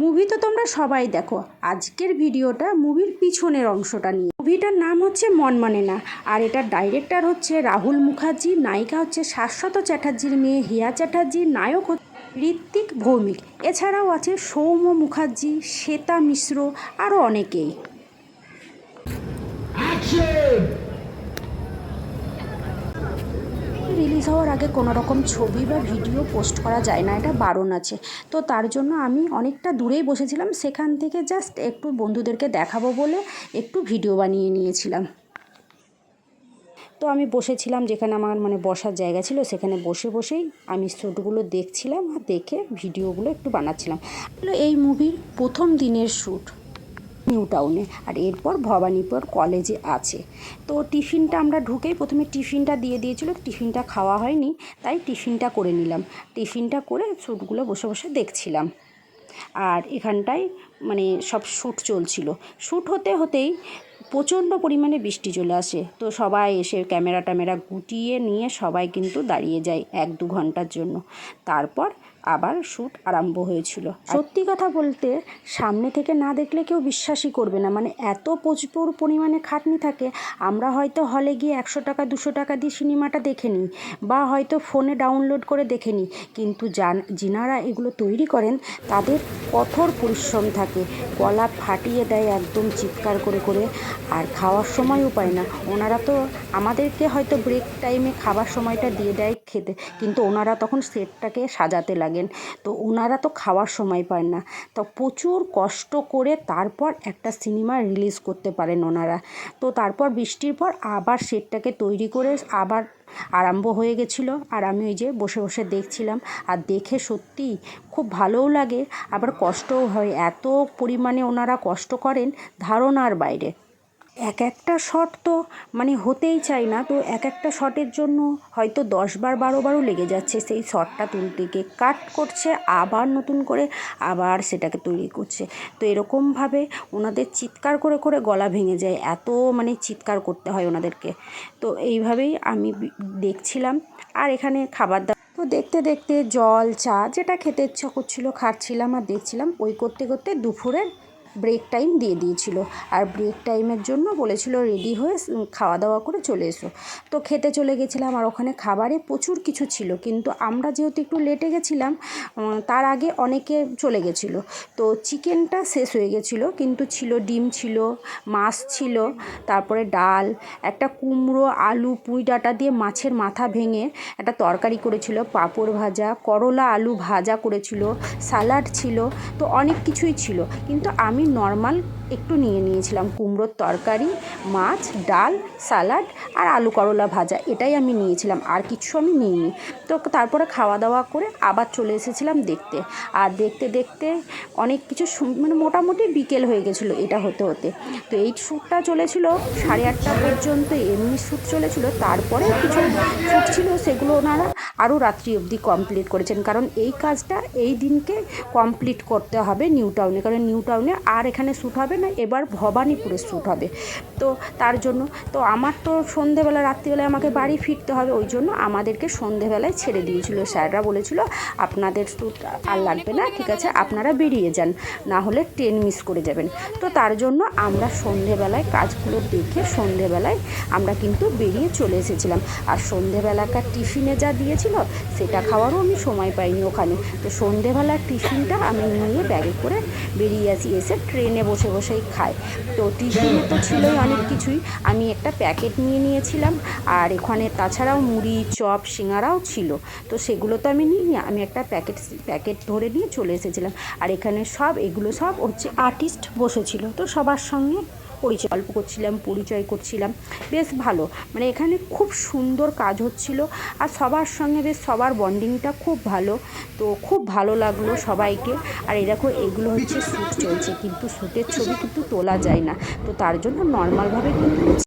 Movie তো তোমরা সবাই দেখো। আজকের ভিডিওটা মুভির পিছনের অংশটা নিয়ে। মুভিটার নাম হচ্ছে মন মানে না আর এটার ডাইরেক্টর হচ্ছে রাহুল মুখার্জি, নায়িকা হচ্ছে শাশ্বত চ্যাটার্জির মেয়ে হিয়া চ্যাটার্জি, নায়ক ঋত্বিক ভৌমিক। এছাড়াও আছে সৌম্য মুখার্জি, শ্বেতা মিশ্র আরও অনেকেই। রিলিজ হওয়ার আগে কোনো রকম ছবি বা ভিডিও পোস্ট করা যায় না, এটা বারণ আছে। তো তার জন্য আমি অনেকটা দূরেই বসেছিলাম, সেখান থেকে জাস্ট একটু বন্ধুদেরকে দেখাবো বলে একটু ভিডিও বানিয়ে নিয়েছিলাম। তো আমি বসেছিলাম যেখানে আমার মানে বসার জায়গা ছিল, সেখানে বসে বসেই আমি শ্যুটগুলো দেখছিলাম আর দেখে ভিডিওগুলো একটু বানাচ্ছিলাম। এই মুভির প্রথম দিনের শ্যুট নিউ টাউনে। আর এরপর ভবানীপুর কলেজে আছে। তো টিফিনটা আমরা ঢুকেই প্রথমে টিফিনটা দিয়ে দিয়েছিল, টিফিনটা খাওয়া হয়নি, তাই টিফিনটা করে নিলাম। টিফিনটা করে শ্যুটগুলো বসে বসে দেখছিলাম। আর এখানটায় মানে সব শ্যুট চলছিল। শ্যুট হতে হতেই প্রচণ্ড পরিমাণে বৃষ্টি চলে আসে। তো সবাই এসে ক্যামেরা ট্যামেরা গুটিয়ে নিয়ে সবাই কিন্তু দাঁড়িয়ে যায় এক দু ঘণ্টার জন্য। তারপর আবার শ্যুট আরম্ভ হয়েছিল। সত্যি কথা বলতে, সামনে থেকে না দেখলে কেউ বিশ্বাসই করবে না। মানে এত প্রচুর পরিমাণে খাটনি থাকে, আমরা হয়তো হলে গিয়ে একশো টাকা, দুশো টাকা দিয়ে সিনেমাটা দেখে নিই, বা হয়তো ফোনে ডাউনলোড করে দেখে নিই। কিন্তু যান, যিনারা এগুলো তৈরি করেন, তাদের কঠোর পরিশ্রম থাকে। গলা ফাটিয়ে দেয় একদম চিৎকার করে করে, আর খাওয়ার সময়ও পায় না। ওনারা তো আমাদেরকে হয়তো ব্রেক টাইমে খাবার সময়টা দিয়ে দেয় খেতে, কিন্তু ওনারা তখন সেটটাকে সাজাতে লাগেন তো ওনারা তো খাওয়ার সময় পায় না। তো প্রচুর কষ্ট করে তারপর একটা সিনেমা রিলিজ করতে পারেন ওনারা। তো তারপর বৃষ্টির পর আবার সেটটাকে তৈরি করে আবার আরম্ভ হয়ে গেছিল। আর আমি ওই যে বসে বসে দেখছিলাম। আর দেখে সত্যিই খুব ভালোও লাগে। আবার কষ্টও হয়। এত পরিমাণে ওনারা কষ্ট করেন ধারণার বাইরে। এক একটা শট তো মানে হতেই চায় না, তো এক একটা শটের জন্য হয়তো দশ বার, বারো বারও লেগে যাচ্ছে সেই শটটা তুলতে গিয়ে কাট করছে, আবার নতুন করে আবার সেটাকে তৈরি করছে। তো এরকমভাবে ওনাদের চিৎকার করে করে গলা ভেঙে যায়, এত মানে চিৎকার করতে হয় ওনাদেরকে। তো এইভাবেই আমি দেখছিলাম। আর এখানে খাবার দাবার তো দেখতে দেখতে জল, চা যেটা খেতে ইচ্ছা করছিল, খাচ্ছিলাম আর দেখছিলাম। ওই করতে করতে দুপুরের ব্রেক টাইম দিয়ে দিয়েছিল। আর ব্রেক টাইমের জন্য বলেছিল রেডি হয়ে খাওয়া দাওয়া করে চলে এসো। তো খেতে চলে গেছিলাম আর ওখানে খাবারে প্রচুর কিছু ছিল। কিন্তু আমরা যেহেতু একটু লেটে গেছিলাম তার আগে অনেকে চলে গেছিল। তো চিকেনটা শেষ হয়ে গেছিল, কিন্তু ছিল ডিম ছিল, মাছ ছিল, তারপরে ডাল, একটা কুমড়ো, আলু, পুঁই ডাঁটা দিয়ে মাছের মাথা ভেঙে একটা তরকারি করেছিল, পাঁপড় ভাজা, করলা আলু ভাজা করেছিল স্যালাড ছিল, তো অনেক কিছুই ছিল। কিন্তু আমি নর্মাল একটু নিয়ে নিয়েছিলাম। কুমড়োর তরকারি, মাছ, ডাল স্যালাড আর আলু করলা ভাজা, এটাই আমি নিয়েছিলাম। আর কিছু আমি নিইনি। তো তারপরে খাওয়া দাওয়া করে আবার চলে এসেছিলাম দেখতে। আর দেখতে দেখতে অনেক কিছু মানে মোটামুটি বিকেল হয়ে গেছিল এটা হতে হতে। তো এই শ্যুটটা চলেছিল সাড়ে আটটা পর্যন্ত, এমনি শ্যুট চলেছিল। তারপরে কিছু শ্যুট ছিল, সেগুলো ওনারা আরও রাত্রি অবধি কমপ্লিট করেছেন। কারণ এই কাজটা এই দিনকে কমপ্লিট করতে হবে নিউ টাউনে। কারণ নিউ টাউনে আর এখানে শ্যুট হবে না, এবার ভবানীপুরে শ্যুট হবে। তো তার জন্য, তো আমার তো সন্ধেবেলা, রাত্রিবেলায় আমাকে বাড়ি ফিরতে হবে, ওই জন্য আমাদেরকে সন্ধেবেলায় ছেড়ে দিয়েছিল। স্যাররা বলেছিল, আপনাদের শ্যুট আর লাগবে না, ঠিক আছে, আপনারা বেরিয়ে যান, না হলে ট্রেন মিস করে যাবেন। তো তার জন্য আমরা সন্ধেবেলায় কাজগুলো দেখে, সন্ধেবেলায় আমরা কিন্তু বেরিয়ে চলে এসেছিলাম। আর সন্ধেবেলাকার টিফিনে যা দিয়েছিল, সেটা খাওয়ারও আমি সময় পাইনি ওখানে। তো সন্ধেবেলার টিফিনটা আমি নিয়ে ব্যাগে করে বেরিয়ে আসি, এসে ট্রেনে বসে বসে। বসেই খায়। তো টিফিনে তো ছিলই অনেক কিছুই। আমি একটা প্যাকেট নিয়ে নিয়েছিলাম। আর এখানে তাছাড়াও মুড়ি, চপ সিঙারাও ছিল। তো সেগুলো তো আমি নিই আমি একটা প্যাকেট প্যাকেট ধরে নিয়ে চলে এসেছিলাম। আর এখানে সব, এগুলো সব হচ্ছে আর্টিস্ট বসেছিল। তো সবার সঙ্গে পরিচয়, গল্প করছিলাম, পরিচয় করছিলাম। বেশ ভালো। মানে এখানে খুব সুন্দর কাজ হচ্ছিল আর সবার সঙ্গে বেশ সবার বন্ডিংটা খুব ভালো। তো খুব ভালো লাগল সবাইকে। আর এই দেখো, এগুলো হচ্ছে শ্যুট চলছে, কিন্তু শ্যুটের ছবি কিন্তু তোলা যায় না। তো তার জন্য নর্মালভাবে কিন্তু